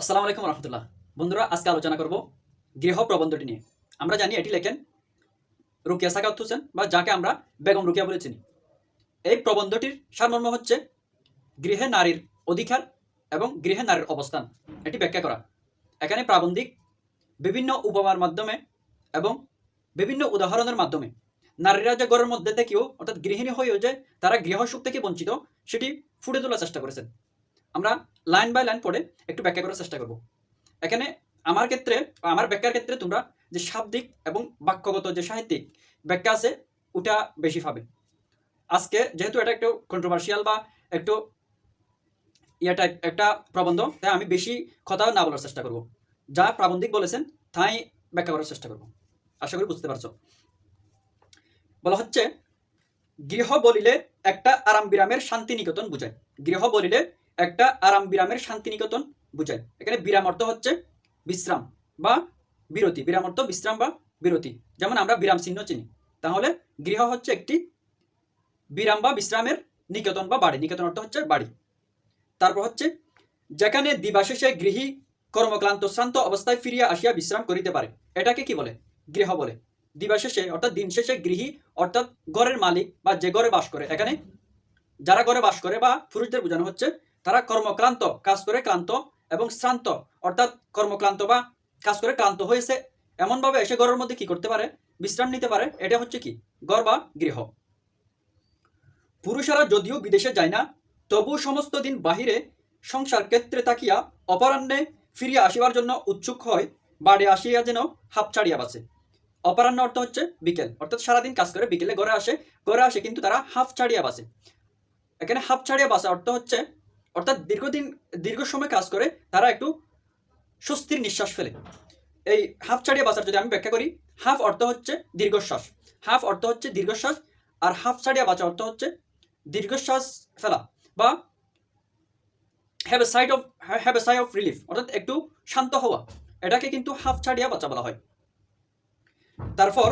আসসালামু আলাইকুম রহমতুল্লাহ। বন্ধুরা, আজকে আলোচনা করব গৃহ প্রবন্ধটি নিয়ে। আমরা জানি এটি লেখেন রুকিয়া সাকাত হোসেন বা যাকে আমরা বেগম রুকিয়া বলে চিনি। এই প্রবন্ধটির সারমর্ম হচ্ছে গৃহে নারীর অধিকার এবং গৃহে নারীর অবস্থান। এটি ব্যাখ্যা করা। এখানে প্রাবন্ধিক বিভিন্ন উপমার মাধ্যমে এবং বিভিন্ন উদাহরণের মাধ্যমে নারীরা যে ঘরের মধ্যে থেকেও, অর্থাৎ গৃহিণী হয়েও যে তারা গৃহসুখ থেকে বঞ্চিত, সেটি ফুটে তোলার চেষ্টা করেছেন। আমরা লাইন বাই লাইন পড়ে একটু ব্যাখ্যা করার চেষ্টা করব। এখানে আমার ক্ষেত্রে, আমার ব্যাখ্যার ক্ষেত্রে তোমরা যে শাব্দিক এবং বাক্যগত যে সাহিত্যিক ব্যাখ্যা আছে, ওটা বেশি পাবে। আজকে যেহেতু এটা একটু কন্ট্রোভার্সিয়াল বা একটু ইয়ে টাইপ একটা প্রবন্ধ, তাই আমি বেশি কথা না বলার চেষ্টা করব। যা প্রাবন্ধিক বলেছেন, তাই ব্যাখ্যা করার চেষ্টা করব। আশা করি বুঝতে পারছ। বলা হচ্ছে, গৃহ বলিলে একটা আরাম বিরামের শান্তি নিকেতন বুঝায়। গৃহ বলিলে একটা আরাম বিরামের শান্তি নিকেতন বুঝায়। এখানে বিরাম অর্থ হচ্ছে বিশ্রাম বা বিরতি। বিরাম অর্থ বিশ্রাম বা বিরতি। যেমন আমরা বিরাম চিহ্ন চিনি। তাহলে গৃহ হচ্ছে একটি বিরাম বা বিশ্রামের নিকেতন বা বাড়ি। নিকেতন অর্থ হচ্ছে বাড়ি। তারপর হচ্ছে, যেখানে দিবাশেষে গৃহী কর্মক্লান্ত শ্রান্ত অবস্থায় ফিরিয়া আসিয়া বিশ্রাম করিতে পারে। এটাকে কি বলে? গৃহ বলে। দিবাশেষে অর্থাৎ দিন শেষে গৃহী অর্থাৎ ঘরের মালিক বা যে ঘরে বাস করে। এখানে যারা ঘরে বাস করে বা পুরুষদের বোঝানো হচ্ছে তারা কর্মক্লান্ত, কাজ করে ক্লান্ত এবং শ্রান্ত। অর্থাৎ কর্মক্লান্ত বা কাজ করে ক্লান্ত হয়েছে। এমনভাবে এসে ঘরের মধ্যে কি করতে পারে? বিশ্রাম নিতে পারে। এটা হচ্ছে কি? ঘর বা গৃহ। পুরুষেরা যদিও বিদেশে যায় না তবু সমস্ত দিন বাহিরে সংসার ক্ষেত্রে তাকিয়া অপরাহ্নে ফিরিয়া আসিবার জন্য উৎসুক হয়, বাড়ি আসিয়া যেন হাপ ছাড়িয়া বাসে অপরাহ্ন অর্থ হচ্ছে বিকেল। অর্থাৎ সারাদিন কাজ করে বিকেলে ঘরে আসে ঘরে আসে কিন্তু তারা হাফ ছাড়িয়া বাসে এখানে হাফ ছাড়িয়া বাসা অর্থ হচ্ছে অর্থাৎ দীর্ঘদিন, দীর্ঘ সময় কাজ করে, তারা একটু স্বস্তির নিঃশ্বাস ফেলে। এই হাফ ছাড়িয়ে বাঁচার যদি আমি ব্যাখ্যা করি হাফ অর্থ হচ্ছে দীর্ঘশ্বাস। হাফ অর্থ হচ্ছে দীর্ঘশ্বাস, আর হাফ ছাড়িয়া বাঁচা অর্থ হচ্ছে দীর্ঘশ্বাস ফেলা বা have a sigh of have a sigh of relief অর্থাৎ একটু শান্ত হওয়া। এটাকে কিন্তু হাফ ছাড়িয়া বাঁচা বলা হয়। তারপর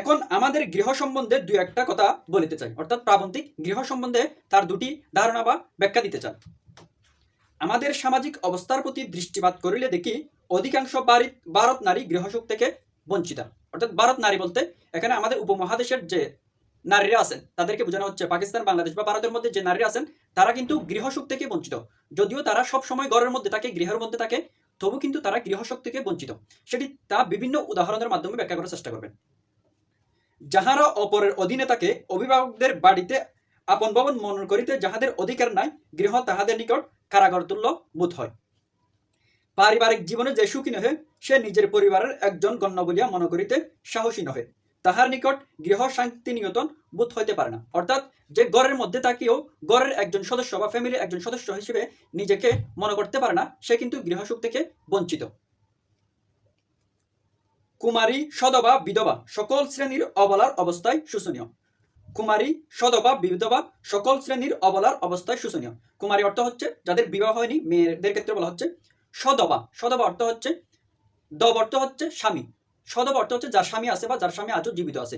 এখন আমাদের গৃহ সম্বন্ধে দু একটা কথা বলিতে চাই। অর্থাৎ প্রাবন্ধিক গৃহ সম্বন্ধে তার দুটি ধারণা বা ব্যাখ্যা দিতে চান। আমাদের সামাজিক অবস্থার প্রতি দৃষ্টিপাত করিলে দেখি অধিকাংশ বাড়ি ভারত নারী গৃহসুখ থেকে বঞ্চিতা। অর্থাৎ ভারত নারী বলতে এখানে আমাদের উপমহাদেশের যে নারীরা আছেন, তাদেরকে বোঝানো হচ্ছে পাকিস্তান, বাংলাদেশ বা ভারতের মধ্যে যে নারীরা আছেন, তারা কিন্তু গৃহসুখ থেকে বঞ্চিত। যদিও তারা সব সময় ঘরের মধ্যে থাকে, গৃহের মধ্যে থাকে, তবু কিন্তু তারা গৃহসুখ থেকে বঞ্চিত। সেটি তা বিভিন্ন উদাহরণের মাধ্যমে ব্যাখ্যা করার চেষ্টা করবেন। যাহারা অপরের অধীনে থাকে, অভিভাবকদের বাড়িতে আপন ভবন মনন করিতে যাহাদের অধিকার নাই, গৃহ তাহাদের নিকট কারাগর তুল্য বোধ হয়। পারিবারিক জীবনে যে সুখী নহে, সে নিজের পরিবারের একজন গণ্য বলিয়া মনে করিতে সাহসী নহে। তাহার নিকট গৃহ শান্তি নিয়তন বোধ হইতে পারে না। অর্থাৎ যে গড়ের মধ্যে থাকিও গড়ের একজন সদস্য বা ফ্যামিলির একজন সদস্য হিসেবে নিজেকে মনে করতে পারে না, সে কিন্তু গৃহসুখ থেকে বঞ্চিত। কুমারী, সদবা, বিধবা, সকল শ্রেণির অবলার অবস্থায় শোষণীয়। কুমারী, সদবা, বিধবা, সকল শ্রেণির অবলার অবস্থায় শোষণীয়। কুমারী অর্থ হচ্ছে যাদের বিবাহ হয়নি, মেয়েদের ক্ষেত্রে বলা হচ্ছে সদবা। সদবা অর্থ হচ্ছে, দব অর্থ হচ্ছে স্বামী। সদবা অর্থ হচ্ছে যার স্বামী আছে বা যার স্বামী আজও জীবিত আছে।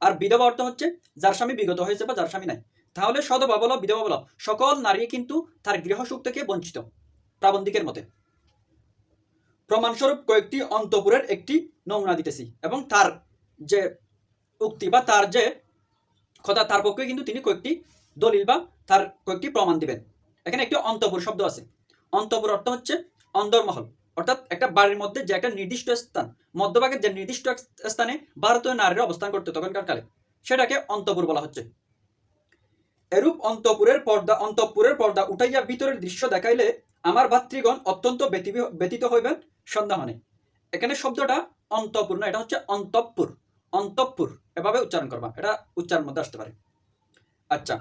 আর বিধবা অর্থ হচ্ছে যার স্বামী বিগত হয়েছে বা যার স্বামী নাই। তাহলে সদবা বলো, বিধবা বলো, সকল নারী কিন্তু তার গৃহসুখ থেকে বঞ্চিত, প্রাবন্ধিকের মতে। প্রমাণস্বরূপ কয়েকটি অন্তপুরের একটি নমুনা দিতেছি। এবং তার যে উক্তি বা তার যে কথা, তার পক্ষে কিন্তু তিনি কয়েকটি দলিল বা তার কয়েকটি প্রমাণ দিবেন। এখানে একটি অন্তপুর শব্দ আছে। অন্তপুর অর্থ হচ্ছে অন্দরমহল। অর্থাৎ একটা বাড়ির মধ্যে যে একটা নির্দিষ্ট স্থান, মধ্যভাগের যে নির্দিষ্ট স্থানে ভারতীয় নারীরা অবস্থান করতে তখনকার কালে, সেটাকে অন্তপুর বলা হচ্ছে। এরূপ অন্তপুরের পর্দা অন্তপুরের পর্দা উঠাইয়া ভিতরের দৃশ্য দেখাইলে আমার ভাতৃগণ অত্যন্ত ব্যতি- ব্যতীত হইবেন, সন্দেহ নেই। এখানে শব্দটা অন্তপুর না এটা হচ্ছে অন্তঃপুর অন্তঃপুর, এভাবে উচ্চারণ করবা, এটা উচ্চারণ মধ্যে আসতে পারে। আচ্ছা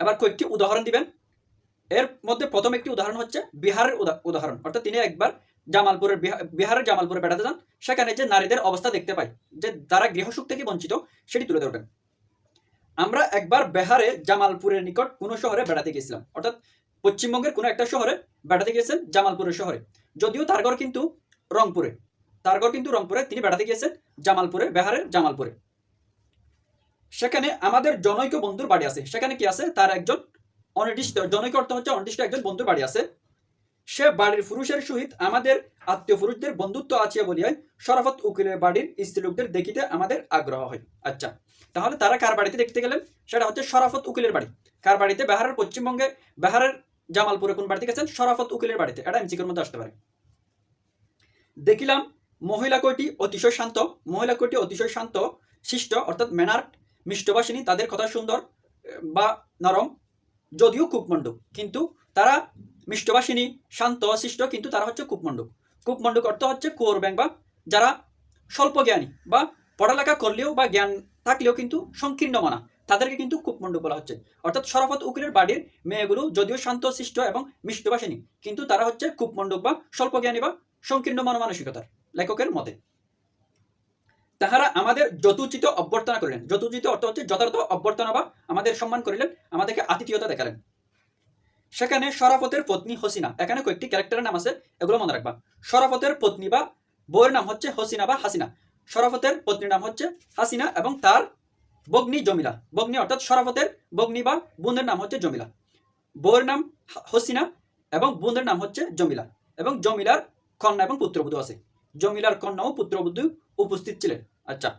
এবার কয়েকটি উদাহরণ দিবেন। এর মধ্যে প্রথম একটি উদাহরণ হচ্ছে বিহারের উদাহরণ, অর্থাৎ তিনি একবার জামালপুরের বিহারের জামালপুরে বেড়াতে যান, সেখানে যে নারীদের অবস্থা দেখতে পাই, যে তারা গৃহসুখ থেকে বঞ্চিত, সেটি তুলে ধরবেন। আমরা একবার বিহারে জামালপুরের নিকট কোনো শহরে বেড়াতে গিয়েছিলাম, অর্থাৎ পশ্চিমবঙ্গের কোনো একটা শহরে বেড়াতে গিয়েছেন জামালপুরের শহরে। যদিও তার ঘর কিন্তু রংপুরে। তার ঘর কিন্তু রংপুরে, তিনি বেড়াতে গিয়েছেন জামালপুরে, বিহারের জামালপুরে। সেখানে আমাদের জনৈক বন্ধুর বাড়ি আছে। সেখানে কি আছে? তার একজন অনির্দিষ্ট, জনৈক অর্থ হচ্ছে অনির্দিষ্ট একজন বন্ধুর বাড়ি আছে। সে বাড়ির পুরুষের সহিত আমাদের আত্মীয় পুরুষদের বন্ধুত্ব আছে বলিয়ায় শরাফত উকিলের বাড়ির স্ত্রী লোকদের দেখিতে আমাদের আগ্রহ হয়। আচ্ছা তাহলে তারা কার বাড়িতে দেখতে গেলেন? সেটা হচ্ছে শরাফত উকিলের বাড়ি। কার বাড়িতে? বেহারের পশ্চিমবঙ্গে। বেহারের জামালপুরে কোন বাড়িতে গেছেন? শরাফত উকিলের বাড়িতে। এটা এমসিকের মধ্যে আসতে পারে। দেখিলাম মহিলা কয়টি অতিশয় শান্ত, মহিলা কয়টি অতিশয় শান্ত, শিষ্ট, অর্থাৎ ম্যানার্ট মিষ্টবাসিনী, তাদের কথা সুন্দর বা নরম, যদিও কূপমণ্ডুক কিন্তু তারা মিষ্টবাসিনী, শান্ত, শিষ্ট, কিন্তু তারা হচ্ছে কূপমণ্ডুক কূপমণ্ডুক অর্থ হচ্ছে কুয়োর ব্যাং বা যারা স্বল্প জ্ঞানী বা পড়ালেখা করলেও বা জ্ঞান থাকলেও কিন্তু সংকীর্ণ মানা। তাদেরকে কিন্তু কূপমণ্ডুক বলা হচ্ছে। অর্থাৎ শরাফত উকিলের বাড়ির মেয়েগুলো যদিও শান্ত, শিষ্ট এবং মিষ্টভাষিনী কিন্তু তারা হচ্ছে কূপমণ্ডুক বা স্বল্প জ্ঞানী বা সংকীর্ণ মনমানসিকতার লেখকের মতে। তাহারা আমাদের যথোচিত অভ্যর্থনা করিলেন যথোচিত অর্থ হচ্ছে যথার্থ অভ্যর্থনা বা আমাদের সম্মান করিলেন, আমাদেরকে আতিথিয়তা দেখালেন। সেখানে শরাফতের পত্নী হসিনা, এখানে কয়েকটি ক্যারেক্টারের নাম আছে, এগুলো মনে রাখবা। শরাফতের পত্নী বা বউয়ের নাম হচ্ছে হসিনা বা হাসিনা। শরাফতের পত্নীর নাম হচ্ছে হাসিনা এবং তার বগ্নি জমিলা। বগ্নি অর্থাৎ শরাফতের বগ্নি বা বোনের নাম হচ্ছে জমিলা। বউয়ের নাম হসিনা এবং বোনের নাম হচ্ছে জমিলা এবং জমিলার কন্যা এবং পুত্রবধূ আছে। জমিলার কন্যা ও পুত্রবধূ উপস্থিত ছিলেন। আচ্ছা।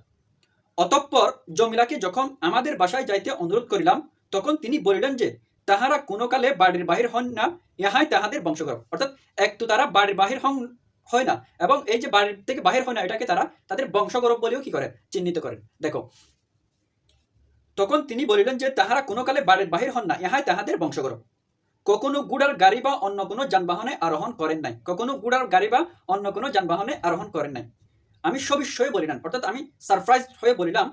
অতঃপর জমিলাকে যখন আমাদের বাসায় যাইতে অনুরোধ করিলাম, তখন তিনি বলিলেন যে, তাহারা কোনো কালে বাড়ির বাহির হন না, ইহাই তাহাদের বংশগর অর্থাৎ এক তো তারা বাড়ির বাহির হন, হয় না, এবং এই যে বাড়ির থেকে বাহির হয় না, এটাকে তারা তাদের বংশগৌরব বলেও কি করেন চিহ্নিত করেন। দেখো। তখন তিনি বলিলেন যে, তাহারা কোনো কালে বাড়ির বাহির হন না, ইহাই তাহাদের বংশগৌরব। কখনো গুড়ার গাড়ি বা অন্য কোনো যানবাহনে আরোহণ করেন নাই। কখনো গুড়ার গাড়ি বা অন্য কোনো যানবাহনে আরোহণ করেন নাই। আমি সবিস্ময়ে বলিলাম অর্থাৎ আমি সারপ্রাইজ হয়ে বলিলাম,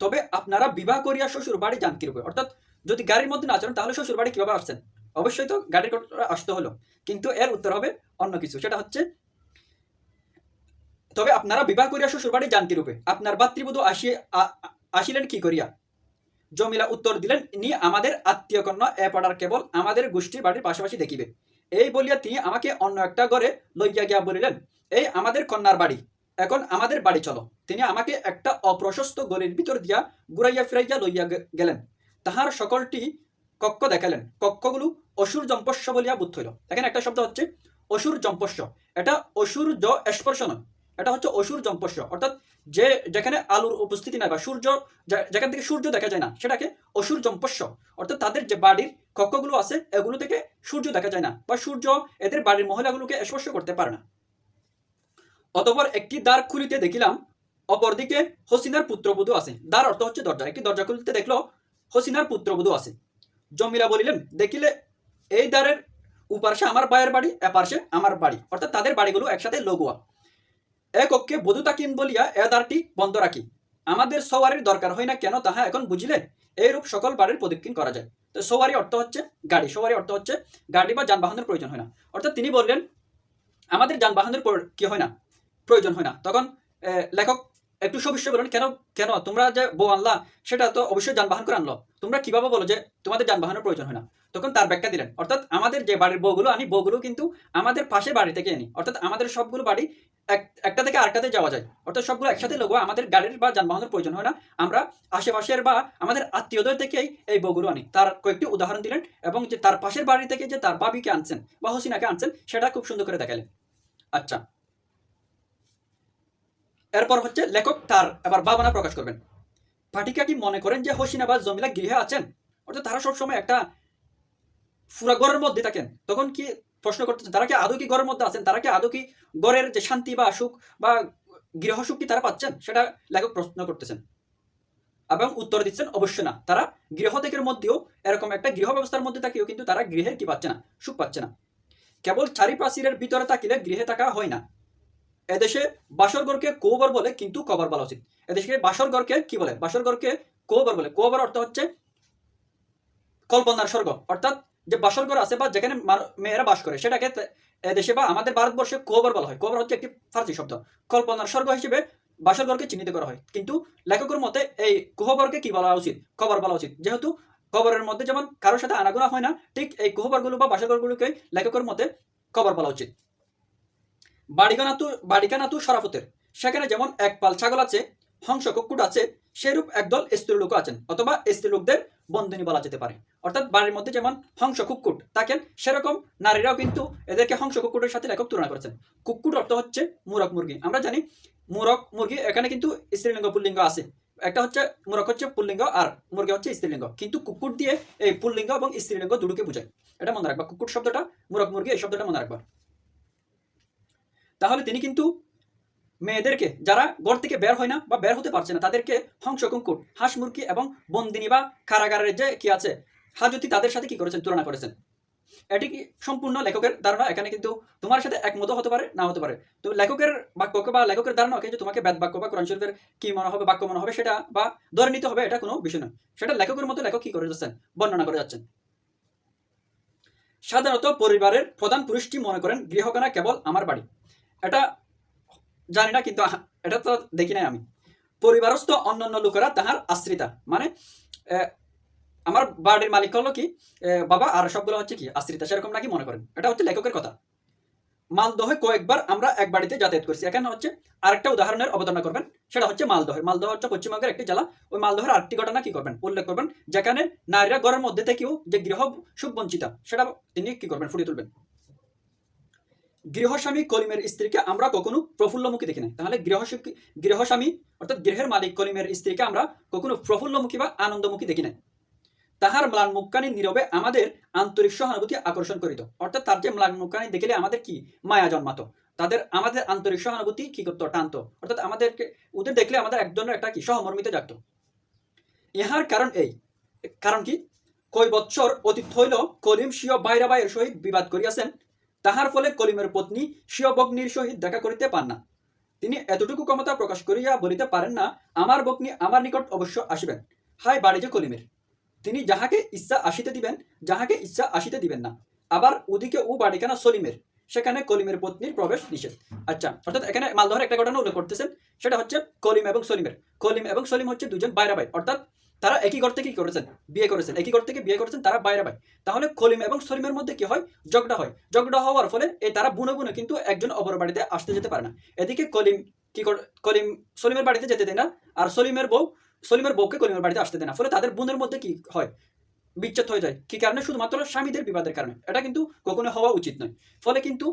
তবে আপনারা বিবাহ করিয়া শ্বশুর বাড়ি যান কিরূপে? অর্থাৎ যদি গাড়ির মধ্যে না চলেন তাহলে শ্বশুর বাড়ি কীভাবে আসছেন? অবশ্যই তো গাড়ির আসতে হলো, কিন্তু এর উত্তর হবে অন্য কিছু। সেটা হচ্ছে, তবে আপনারা বিবাহ করিয়া শ্বশুর বাড়ি যান কিরূপে? আপনার ভাতৃবধূ আসিয়ে আসিলেন কি করিয়া? জমিলা উত্তর দিলেন নি আমাদের আত্মীয় কন্যা, এ পাড়ার কেবল আমাদের গোষ্ঠীর বাড়ির পাশাপাশি দেখিবে। এই বলিয়া তিনি আমাকে অন্য একটা ঘরে লইয়া গিয়া বলিলেন, এই আমাদের কন্যার বাড়ি, এখন আমাদের বাড়ি চলো। তিনি আমাকে একটা অপ্রশস্ত গলির ভিতর দিয়া ঘুরাইয়া ফিরাইয়া লইয়া গেলেন। তাহার সকলটি কক্ষ দেখালেন কক্ষগুলো অসুর জম্পস্য বলিয়া বুদ্ধ হইল। এখানে একটা শব্দ হচ্ছে, অসুর জম্পস্য এটা অসুর জ, স্পর্শ নয়, এটা হচ্ছে অসুর জম্পস্য অর্থাৎ যে যেখানে আলুর উপস্থিতি নাই বা সূর্য যেখান থেকে সূর্য দেখা যায় না, সেটাকে অসুর জম্পস্য অর্থাৎ তাদের যে বাড়ির কক্ষগুলো আছে, এগুলো থেকে সূর্য দেখা যায় না বা সূর্য এদের বাড়ির মহিলাগুলোকে স্পর্শ করতে পারে না। অতপর একটি দ্বার খুলিতে দেখিলাম, অপরদিকে হসিনার পুত্রবধূ আছে। দ্বার অর্থ হচ্ছে দরজা। একটি দরজা খুলিতে দেখল, হসিনার পুত্রবধূ আছে। জমিলা বলিলেন, দেখিলে এই দ্বারের উপার্শে আমার ভাইয়ের বাড়ি, এপার্শে আমার বাড়ি। অর্থাৎ তাদের বাড়িগুলো একসাথে লগোয়া। এ কক্ষে বধূ তাকিন বলিয়া এ দ্বারটি বন্ধ রাখি। আমাদের সওয়ারির দরকার হয় না কেন তাহা এখন বুঝিলে? এইরূপ সকল বাড়ির প্রদক্ষিণ করা যায়। তো সওয়ারি অর্থ হচ্ছে গাড়ি। সওয়ারি অর্থ হচ্ছে গাড়ি বা যানবাহনের প্রয়োজন হয় না। অর্থাৎ তিনি বললেন, আমাদের যানবাহনের কি হয় না? প্রয়োজন হয় না। তখন লেখক একটু সবিস্ময় বলেন, কেন কেন তোমরা যে বউ আনলা, সেটা তো অবশ্যই যানবাহন করে আনলো। তোমরা কীভাবে বলো যে তোমাদের যানবাহনের প্রয়োজন হয় না? তখন তার ব্যাখ্যা দিলেন। অর্থাৎ আমাদের যে বাড়ির বউগুলো আনি বউগুলো কিন্তু আমাদের পাশে বাড়ি থেকে আনি। অর্থাৎ আমাদের সবগুলো বাড়ি একটা থেকে আরেকটাতে যাওয়া যায়। অর্থাৎ সবগুলো একসাথে লোক আমাদের গাড়ির বা যানবাহনের প্রয়োজন হয় না। আমরা আশেপাশের বা আমাদের আত্মীয়দের থেকেই এই বউগুলো আনি। তার কয়েকটি উদাহরণ দিলেন এবং যে তার পাশের বাড়ি থেকে যে তার বাবিকে আনছেন বা হসিনাকে আনছেন, সেটা খুব সুন্দর করে দেখালেন। আচ্ছা এরপর হচ্ছে লেখক তার এবার ভাবনা প্রকাশ করবেন। পাঠিকা কি মনে করেন যে হসিনা বা জমিলা গৃহে আছেন, অর্থাৎ তারা সবসময় একটা ফুরা ঘরের মধ্যে থাকেন। তখন কি প্রশ্ন করতেছেন তারা কি আদৌ কি ঘরের মধ্যে আছেন? তারা কি আদৌ কি ঘরের যে শান্তি বা সুখ বা গৃহ সুখ কি তারা পাচ্ছেন? সেটা লেখক প্রশ্ন করতেছেন। এবং উত্তর দিচ্ছেন অবশ্যই না। তারা গৃহ থেকে মধ্যেও এরকম একটা গৃহ ব্যবস্থার মধ্যে থাকিও, কিন্তু তারা গৃহের কি পাচ্ছে না? সুখ পাচ্ছে না। কেবল চারিপাশিরের ভিতরে থাকিলে গৃহে থাকা হয় না। এদেশে বাসর ঘরকে কৌবর বলে কিন্তু কবর বলা উচিত। এদেশে বাসর ঘরকে কি বলে? বাসর ঘরকে কৌবর বলে। কৌবর অর্থ হচ্ছে কল্পনার স্বর্গ। অর্থাৎ যে বাসর ঘর আছে বা যেখানে মেয়েরা বাস করে, সেটাকে এদেশে বা আমাদের ভারতবর্ষে কোবর বলা হয়। কোবর হচ্ছে একটি ফার্সি শব্দ। কল্পনার স্বর্গ হিসেবে বাসর ঘরকে চিহ্নিত করা হয়। কিন্তু লেখকের মতে এই কুহবরকে কি বলা উচিত? কবর বলা উচিত। যেহেতু কবরের মধ্যে যেমন কারোর সাথে আনাগোনা হয় না, ঠিক এই কুহবরগুলো বা বাসর ঘরগুলোকে লেখকের মতে কবর বলা উচিত। বাড়িকানাতু বাড়িকানাতু শরাফতের। সেখানে যেমন এক পাল ছাগল আছে হংস কুকুট আছে, সেরূপ একদল স্ত্রী লোক আছেন, অথবা স্ত্রী লোকদের বন্ধনী বলা যেতে পারে। অর্থাৎ বাড়ির মধ্যে যেমন হংস কুক্কুট থাকেন, সেরকম নারীরাও কিন্তু এদেরকে হংস কুক্কুটের সাথে লেখক তুলনা করেছেন। কুক্কুট অর্থ হচ্ছে মুরক মুরগি। আমরা জানি মুরক মুরগি এখানে কিন্তু স্ত্রীলিঙ্গ, পুল্লিঙ্গ আছে। একটা হচ্ছে মুরক হচ্ছে পুল্লিঙ্গ আর মুরগি হচ্ছে স্ত্রীলিঙ্গ। কিন্তু কুকুর দিয়ে এই পুল্লিঙ্গ এবং স্ত্রীলিঙ্গ দুটোকে বোঝায়। এটা মনে রাখবা। কুকুর শব্দটা মুরক মুরগি এই শব্দটা মনে রাখবা। তাহলে তিনি কিন্তু মেয়েদেরকে, যারা ঘর থেকে বের হয় না বা বের হতে পারছে না, তাদেরকে হংস কুকুট হাঁস মুরগি এবং বন্দিনী বা কারাগারের যে কি আছে, হাজতি তাদের সাথে কি করেছেন, তুলনা করেছেন? এটি কি সম্পূর্ণ লেখকের ধারণা? এখানে কিন্তু তোমার সাথে একমত হতে পারে না হতে পারে। তো লেখকের বাক্যকে বা লেখকের ধারণা যে তোমাকে বেদ বাক্য বা কোরআন কি মনে হবে, বাক্য মনে হবে, সেটা বা ধরে নিতে হবে, এটা কোনো বিষয় নয়। সেটা লেখকের মতো লেখক কি করে যাচ্ছেন, বর্ণনা করে যাচ্ছেন। সাধারণত পরিবারের প্রধান পুরুষটি মনে করেন, গৃহকোণা কেবল আমার বাড়ি। এটা জানি না, কিন্তু এটা তো দেখি নাই আমি। পরিবারস্থ অন্যান্য লোকেরা তাহার আশ্রিতা। মানে আমার বাড়ির মালিক হলো কি বাবা আর সবগুলো হচ্ছে কি, আশ্রিতা, সেরকম নাকি মনে করেন? এটা হচ্ছে লেখকের কথা। মালদহে কয়েকবার আমরা এক বাড়িতে যাতায়াত করছি। এখানে হচ্ছে আরেকটা উদাহরণের অবতারণা করবেন। সেটা হচ্ছে মালদহের মালদহ হচ্ছে পশ্চিমবঙ্গের একটি জেলা। ওই মালদহের আরেকটি ঘটনা কি করবেন? উল্লেখ করবেন, যেখানে নারীরা ঘরের মধ্যে থেকেও যে গৃহ সুখ বঞ্চিতা সেটা তিনি কি করবেন? ফুটিয়ে তুলবেন। গৃহস্বামী কলিমের স্ত্রীকে আমরা কখনো প্রফুল্লমুখী দেখি নাই। তাহলে গৃহসুখী গৃহস্বামী অর্থাৎ গৃহের মালিক কলিমের স্ত্রীকে আমরা কখনো প্রফুল্লমুখী বা আনন্দমুখী দেখি নাই। তাহার ম্লান মুখখানি নীরবে আমাদের আন্তরিক সহানুভূতি আকর্ষণ করিত। অর্থাৎ তার যে ম্লান মুখখানি দেখলে আমাদের কি? মায়া জন্মাতো। তাদের, আমাদের আন্তরিক সহানুভূতি কি করতো? টানতো। অর্থাৎ আমাদেরকে, ওদের দেখলে আমাদের এক ধরনের একটা কি? সহমর্মিত জাগতো। ইহার কারণ এই। কারণ কি? কই বৎসর অতীত হইল কলিম স্বীয় বাইরা বাইয়ের সহিত বিবাদ করিয়াছেন। তাহার ফলে কলিমের পত্নী স্বীয় বগ্নির সহিত দেখা করিতে পান না। তিনি এতটুকু ক্ষমতা প্রকাশ করিয়া বলিতে পারেন না, আমার বগ্নি আমার নিকট অবশ্য আসিবেন। হাই বাড়ি যে কলিমের! তিনি যাহাকে ইচ্ছা আসিতে দিবেন, যাহাকে ইচ্ছা আসিতে দিবেন না। আবার ওদিকে ও বাড়িখানা সলিমের, সেখানে কলিমের পত্নীর প্রবেশ নিষেধ। আচ্ছা অর্থাৎ এখানে মালদহের একটা ঘটনা উল্লেখ করতেছেন। সেটা হচ্ছে কলিম এবং সলিমের। কলিম এবং সলিম হচ্ছে দুজন বাইরা ভাই অর্থাৎ তারা একই ঘর থেকে কি করেছেন, বিয়ে করেছেন, একই ঘর থেকে বিয়ে করেছেন তারা বাইরে ভাই তাহলে কলিম এবং সলিমের মধ্যে কি হয়? ঝগড়া হয়। ঝগড়া হওয়ার ফলে এই তারা বুনে বুনে কিন্তু একজন অপর বাড়িতে আসতে যেতে পারে না। এদিকে কলিম কি কলিম সলিমের বাড়িতে যেতে দেয় না, আর সলিমের বউ, সলিমের বউকে কলিমের বাড়িতে আসতে দেয় না। ফলে তাদের বোনের মধ্যে কি হয়? বিচ্ছেদ হয়ে যায়। কি কারণে? শুধুমাত্র স্বামীদের বিবাদের কারণে। এটা কিন্তু কখনো হওয়া উচিত নয়। ফলে কিন্তু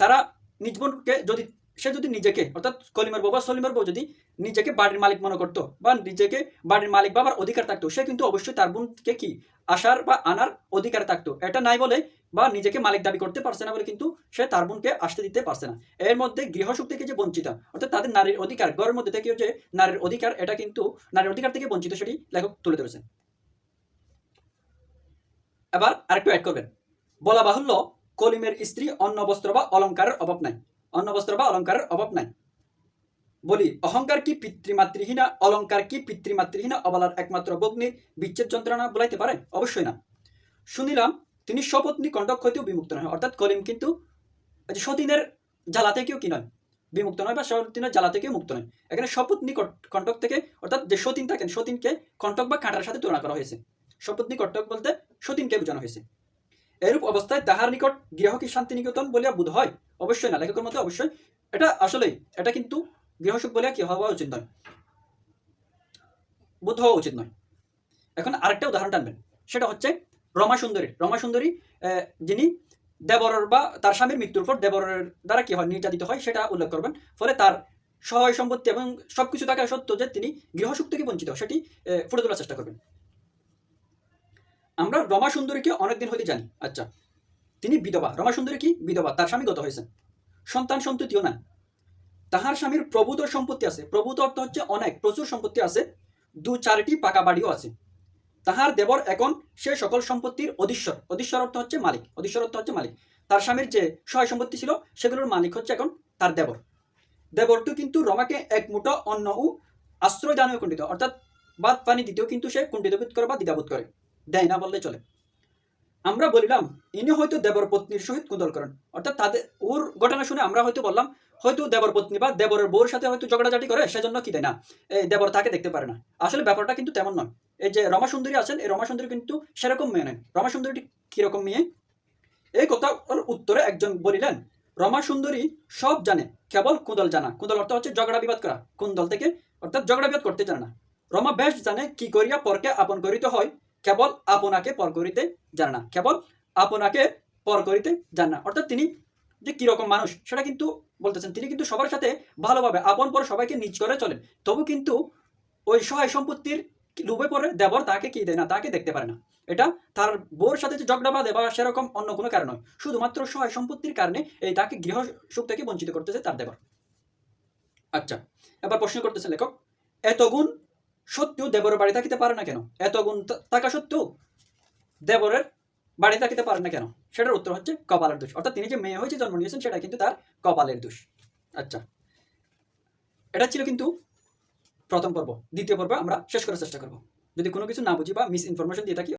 তারা নিজ বোনকে যদি সে যদি নিজেকে, অর্থাৎ কলিমের বউ বা সলিমের বউ যদি নিজেকে বাড়ির মালিক মনে করতো বা নিজেকে বাড়ির মালিক বাবার অধিকার থাকতো, সে কিন্তু অবশ্যই তার বোনকে কি? আসার বা আনার অধিকার থাকতো। এটা নাই বলে বা নিজেকে মালিক দাবি করতে পারছে না বলে কিন্তু সে তার বোনকে আসতে দিতে পারছে না। এর মধ্যে গৃহসুখ থেকে যে বঞ্চিত, অর্থাৎ তাদের নারীর অধিকার ঘরের মধ্যে থেকে যে নারীর অধিকার, এটা কিন্তু নারীর অধিকার থেকে বঞ্চিত সেটি লেখক তুলে ধরেছেন। এবার আরেকটু অ্যাড করবেন। বলা বাহুল্য কলিমের স্ত্রী অন্ন বস্ত্র বা অলঙ্কারের অভাব নাই। অন্ন বস্ত্র বা অলঙ্কারের অভাব নাই। বলি, অহংকার কি পিতৃমাতৃহীনা অলঙ্কার কি পিতৃমাতৃহীনা, অবলার একমাত্র বগ্নির বিচ্ছেদ যন্ত্রণা বলাইতে পারে? অবশ্যই না। শুনিলাম, তিনি সপত্নী কণ্ঠক হইতেও বিমুক্ত নয় অর্থাৎ কলিম কিন্তু সতীনের জ্বালা থেকেও কি নয়? বিমুক্ত নয় বা সতীনের জ্বালা থেকেও মুক্ত নয়। এখানে সপত্নী কট- কণ্ঠক থেকে, অর্থাৎ যে সতীন থাকেন, সতীনকে কণ্ঠক বা কাঁটার সাথে তুলনা করা হয়েছে। সপত্নী কণ্ঠক বলতে সতীনকে বোঝানো হয়েছে। এরূপ অবস্থায় তাহার নিকট গৃহ কি শান্তি নিকেতন বলিয়া বোধ হয়। অবশ্যই না, লেখকের মধ্যে অবশ্যই। এটা আসলেই, এটা কিন্তু গৃহসুখ বলিয়া কি হওয়া উচিত নয়। বোধ হওয়া উচিত নয়। এখন আরেকটা উদাহরণ টানবেন। সেটা হচ্ছে রমা সুন্দরী রমা সুন্দরী যিনি দেবরের বা তার স্বামীর মৃত্যুর পর দেবরের দ্বারা কি হয়, নির্যাতিত হয়, সেটা উল্লেখ করবেন। ফলে তার সহায় সম্পত্তি এবং সবকিছু থাকা সত্ত্বেও যে তিনি গৃহসুখ থেকে বঞ্চিত, সেটি ফুটে তোলার চেষ্টা করবেন। আমরা রমা সুন্দরীকে অনেকদিন হইতে জানি। আচ্ছা তিনি বিধবা। রমা সুন্দরী কি? বিধবা। তার স্বামী গত হয়েছেন। সন্তান সন্ততিও না তাহার স্বামীর প্রভূত সম্পত্তি আছে। প্রভূত অর্থ হচ্ছে অনেক। প্রচুর সম্পত্তি আছে। দু চারটি পাকা বাড়িও আছে। তাহার দেবর এখন সে সকল সম্পত্তির অধীশ্বর। অধীশ্বর অর্থ হচ্ছে মালিক। অধীশ্বর অর্থ হচ্ছে মালিক। তার স্বামীর যে সহায় সম্পত্তি ছিল, সেগুলোর মালিক হচ্ছে এখন তার দেবর। দেবরটি কিন্তু রমাকে এক মুঠো অন্ন ও আশ্রয় দানেও কুণ্ঠিত। অর্থাৎ বাদ পানি দিতেও কিন্তু সে কুণ্ঠিতবোধ করে বা দ্বিধাবোধ করে। দেয় না বললে চলে। আমরা বলিলাম, ইনি হয়তো দেবর পত্নীর সহিত কুন্দল করেন। অর্থাৎ তাদের, ওর ঘটনা শুনে আমরা হয়তো বললাম, হয়তো দেবর পত্নী বা দেবরের বউর সাথে হয়তো ঝগড়াঝাটি করে, সেজন্য কি দেয় না? এই দেবর তাকে দেখতে পারে না। আসলে ব্যাপারটা কিন্তু তেমন নয়। এই যে রমা সুন্দরী আছেন, এই রমা সুন্দরী কিন্তু সেরকম মেয়ে নয়। রমা সুন্দরীটি কীরকম মেয়ে? এই কথা ওর উত্তরে একজন বলিলেন রমা সুন্দরী সব জানে, কেবল কুন্দল জানা। কুন্দল অর্থ হচ্ছে ঝগড়া বিবাদ করা। কুন্দল থেকে অর্থাৎ ঝগড়া বিবাদ করতে জানে না। রমা বেশ জানে কি করিয়া পরকে আপন করিতে হয়। কেবল আপনাকে পর করিতে জানে না। কেবল আপনাকে পর করিতে জান না। অর্থাৎ তিনি যে কীরকম মানুষ, সেটা কিন্তু বলতেছেন। তিনি কিন্তু সবার সাথে ভালোভাবে, আপন পর সবাইকে নিজ করে চলেন। তবু কিন্তু ওই সহায় সম্পত্তির লোভে পড়ে দেবর তাকে কি দেয় না, তাকে দেখতে পারে না। এটা তার বোর সাথে যে ঝগড়া বাঁধে বা সেরকম অন্য কোনো কারণ নয়। শুধুমাত্র সহায় সম্পত্তির কারণে এই তাকে গৃহ সুখ থেকে বঞ্চিত করতেছে তার দেবর। আচ্ছা এবার প্রশ্ন করতেছে লেখক এত গুণ সত্ত্বেও দেবরের বাড়ি থাকিতে পারে না কেন? এত গুণ থাকা সত্ত্বেও দেবরের বাড়ি থাকিতে পারে না কেন? সেটার উত্তর হচ্ছে কপালের দোষ। অর্থাৎ তিনি যে মেয়ে হয়েছে, জন্ম নিয়েছেন সেটা কিন্তু তার কপালের দোষ। আচ্ছা। এটা ছিল কিন্তু প্রথম পর্ব। দ্বিতীয় পর্ব আমরা শেষ করার চেষ্টা করব। যদি কোনো কিছু না বুঝি বা মিস ইনফরমেশন দিয়ে থাকি